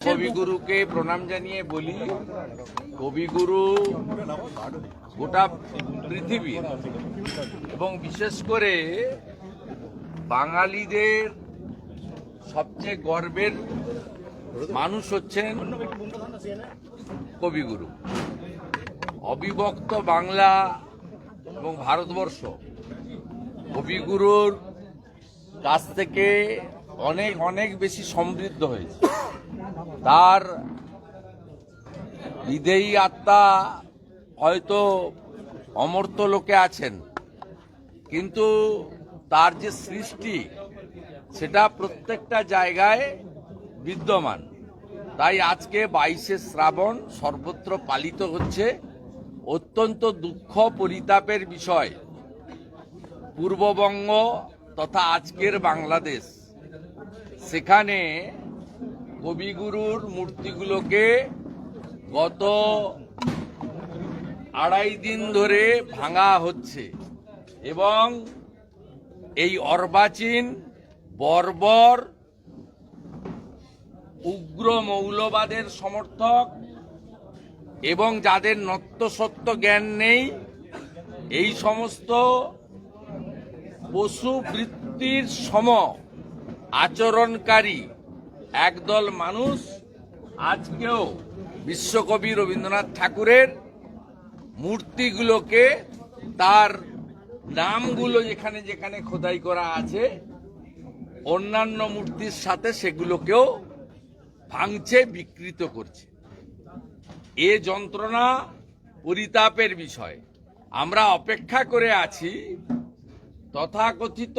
কবিগুরুকে প্রণাম জানিয়ে বলি, কবিগুরু গোটা পৃথিবীর এবং বিশেষ করে বাঙালিদের সবচেয়ে গর্বের মানুষ হচ্ছেন কবিগুরু। অবিভক্ত বাংলা এবং ভারতবর্ষ, কবিগুরুর কাছ থেকে অনেক অনেক বেশি সমৃদ্ধ হয়েছে। তার বিদেয়ী আত্মা হয়তো অমর্ত লোকে আছেন, কিন্তু তার যে সৃষ্টি, সেটা প্রত্যেকটা জায়গায় বিদ্যমান। তাই আজকে বাইশে শ্রাবণ সর্বত্র পালিত হচ্ছে। অত্যন্ত দুঃখ পরিতাপের বিষয়। পূর্ববঙ্গ তথা আজকের বাংলাদেশ। সেখানে কবিগুরুর মূর্তিগুলোকে গত আড়াই দিন ধরে ভাঙা হচ্ছে এবং এই অর্বাচীন বর্বর উগ্র মৌলবাদের সমর্থক এবং যাদের নত্যসত্য জ্ঞান নেই, এই সমস্ত পশুবৃত্তির সম আচরণকারী একদল মানুষ আজকেও বিশ্বকবি রবীন্দ্রনাথ ঠাকুরের মূর্তিগুলোকে তার নামগুলো যেখানে যেখানে খোদাই করা আছে, অন্যান্য মূর্তির সাথে সেগুলোকেও ভাঙছে বিকৃত করছে। এ যন্ত্রণা পরিতাপের বিষয়। আমরা অপেক্ষা করে আছি, তথাকথিত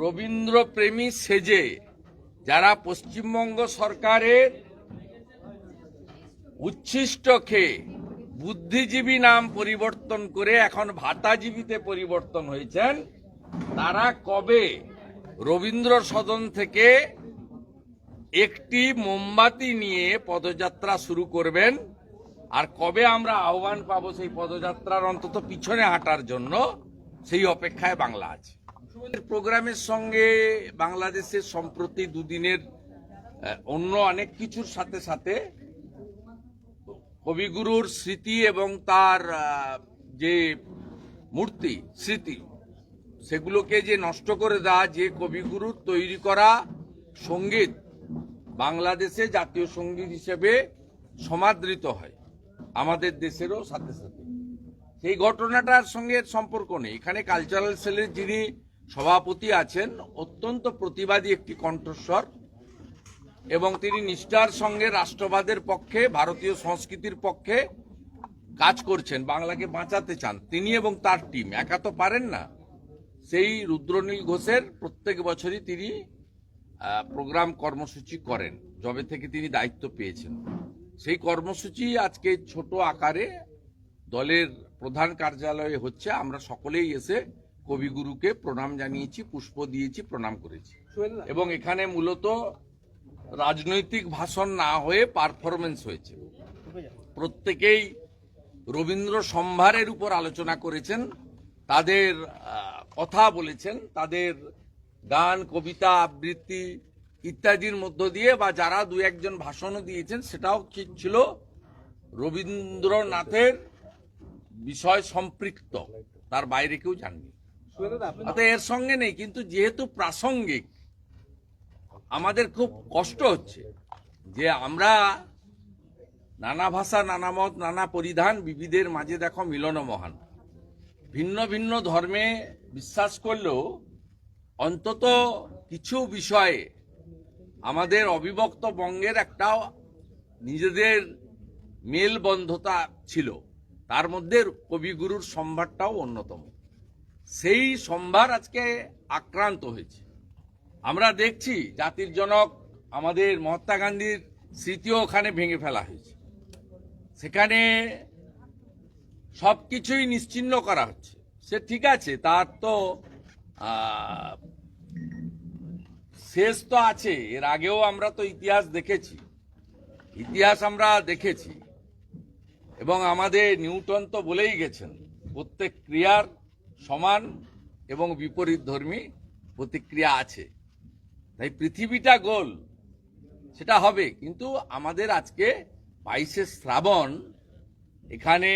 রবীন্দ্রপ্রেমী সেজে যারা পশ্চিমবঙ্গ সরকারের উচ্ছিষ্ট খেয়ে বুদ্ধিজীবী নাম পরিবর্তন করে এখন ভাতাজীবীতে পরিবর্তন হয়েছেন, তারা কবে রবীন্দ্র সদন থেকে একটি মোমবাতি নিয়ে পদযাত্রা শুরু করবেন? আর কবে আমরা আহ্বান পাবো সেই পদযাত্রার অন্তত পিছনে হাঁটার জন্য? সেই অপেক্ষায় বাংলা আছে। প্রোগ্রামের সঙ্গে বাংলাদেশের সম্প্রতি দুদিনের অন্য অনেক কিছুর সাথে সাথে কবিগুরুর স্মৃতি এবং তার যে মূর্তি, স্মৃতি, সেগুলোকে যে নষ্ট করে দেওয়া, যে কবিগুরুর তৈরি করা সংগীত বাংলাদেশে জাতীয় সংগীত হিসেবে সমাদৃত হয়, আমাদের দেশেরও সাথে সাথে। সেই ঘটনাটার সঙ্গে সম্পর্ক নেই। এখানে কালচারাল সেলের যিনি সভাপতি আছেন, অত্যন্ত প্রতিবাদী একটি কণ্ঠস্বর, এবং তিনি নিষ্ঠার সঙ্গে রাষ্ট্রবাদের পক্ষে, ভারতীয় সংস্কৃতির পক্ষে কাজ করছেন, বাংলাকে বাঁচাতে চান। তিনি এবং তার টিম, একা তো পারেন না। সেই রুদ্রনীল ঘোষের প্রত্যেক বছরই তিনি প্রোগ্রাম কর্মসূচি করেন, যবে থেকে তিনি দায়িত্ব পেয়েছেন। সেই কর্মসূচি আজকে ছোট আকারে দলের প্রধান কার্যালয়ে হচ্ছে। আমরা সকলেই এসে কবিগুরুকে প্রণাম জানিয়েছি পুষ্প দিয়েছি প্রণাম করেছি। এবং এখানে মূলত রাজনৈতিক ভাষণ না হয়ে পারফরমেন্স হয়েছে। প্রত্যেকেই রবীন্দ্র সম্ভারের উপর আলোচনা করেছেন তাদের কথা বলেছেন তাদের গান কবিতা আবৃত্তি ইত্যাদির মধ্য দিয়ে বা যারা দু একজন ভাষণও দিয়েছেন সেটাও ঠিক ছিল রবীন্দ্রনাথের বিষয় সম্পৃক্ত। তার বাইরে কেউ জাননি। এর সঙ্গে নেই, কিন্তু যেহেতু প্রাসঙ্গিক, আমাদের খুব কষ্ট হচ্ছে যে আমরা নানা ভাষা, নানা মত, নানা পরিধান বিবিধের মাঝে দেখো মিলন মহান ভিন্ন ভিন্ন ধর্মে বিশ্বাস করলেও অন্তত কিছু বিষয়ে আমাদের অবিভক্ত বঙ্গের একটা নিজেদের মেলবন্ধতা ছিল। তার মধ্যে কবিগুরুর সম্ভারটাও অন্যতম। সেই সম্ভার আজকে আক্রান্ত হয়েছে। আমরা দেখছি জাতির জনক আমাদের মহাত্মা গান্ধীর স্মৃতিও ওখানে ভেঙে ফেলা হয়েছে। সেখানে সবকিছুই নিশ্চিহ্ন করা হচ্ছে। সে ঠিক আছে, তার তো শেষ তো আছে, এর আগেও আমরা তো ইতিহাস দেখেছি। ইতিহাস আমরা দেখেছি। এবং আমাদের নিউটন তো বলেই গেছেন, প্রত্যেক ক্রিয়ার সমান এবং বিপরীত ধর্মী প্রতিক্রিয়া আছে। তাই পৃথিবীটা গোল, সেটা হবে। কিন্তু আমাদের আজকে বাইশে শ্রাবণ, এখানে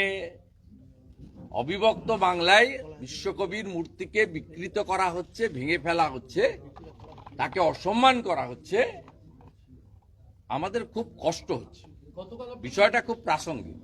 অবিভক্ত বাংলায় বিশ্বকবির মূর্তিকে বিকৃত করা হচ্ছে, ভেঙে ফেলা হচ্ছে, তাকে অসম্মান করা হচ্ছে। আমাদের খুব কষ্ট হচ্ছে। বিষয়টা খুব প্রাসঙ্গিক।